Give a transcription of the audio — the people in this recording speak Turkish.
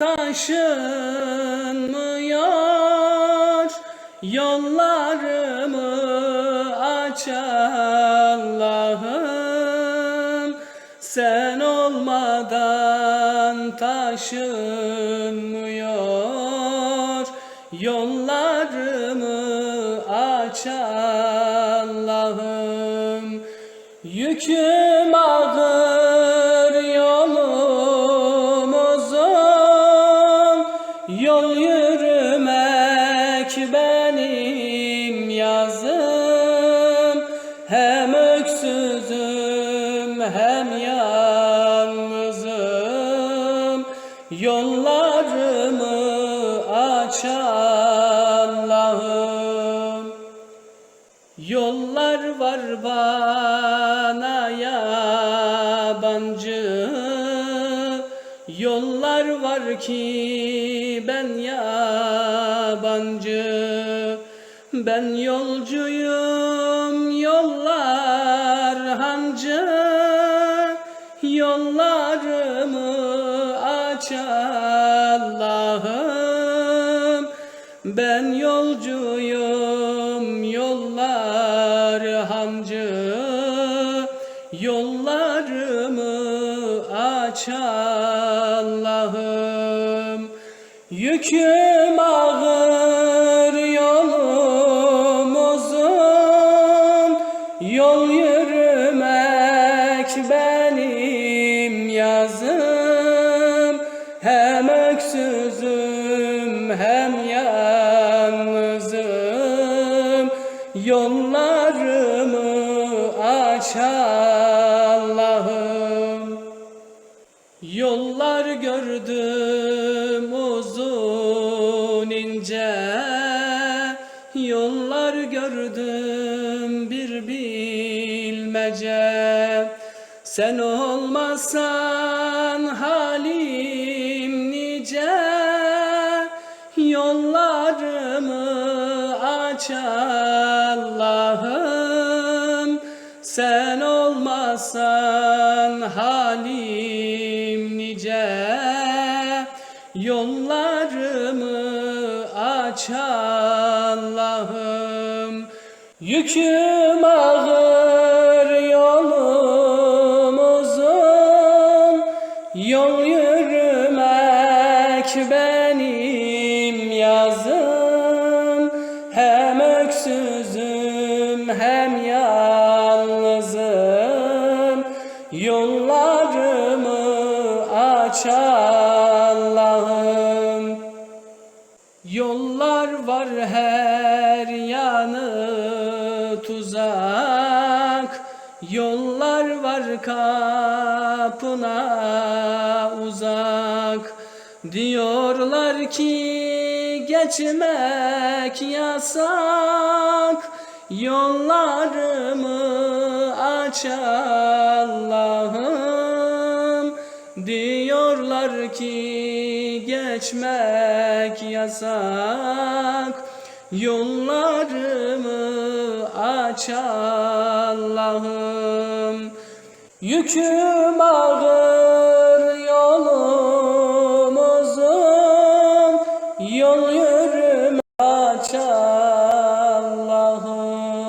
taşınmıyor Yollarımı aç Allah'ım. Sen olmadan taşınmıyor Yollarımı aç Allah'ım. Yüküm ağır yazım Hem öksüzüm hem yalnızım. Yollarımı aç Allah'ım. Yollar var bana yabancı. Yollar var ki ben yabancı Ben yolcuyum yollar hancı Yollarımı aç Allah'ım. Ben yolcuyum yollar hancı Yollarımı aç Allah'ım. Yüküm ağır benim yazım Hem öksüzüm hem yalnızım. Yollarımı aç Allah'ım. Yollar gördüm uzun ince. Yollar gördüm bir bilmece Sen olmasan halim nice Yollarımı aç Allah'ım. Sen olmasan halim nice Yollarımı aç Allah'ım. Yüküm ağır Yollarımı aç Allah'ım. Yollar var her yanı tuzak. Yollar var kapına uzak. Diyorlar ki geçmek yasak. Yollarımı aç Allah'ım Diyorlar ki geçmek yasak. Yollarımı aç Allah'ım. Yüküm ağır yolum uzun. Yol yürüme aç Allah'ım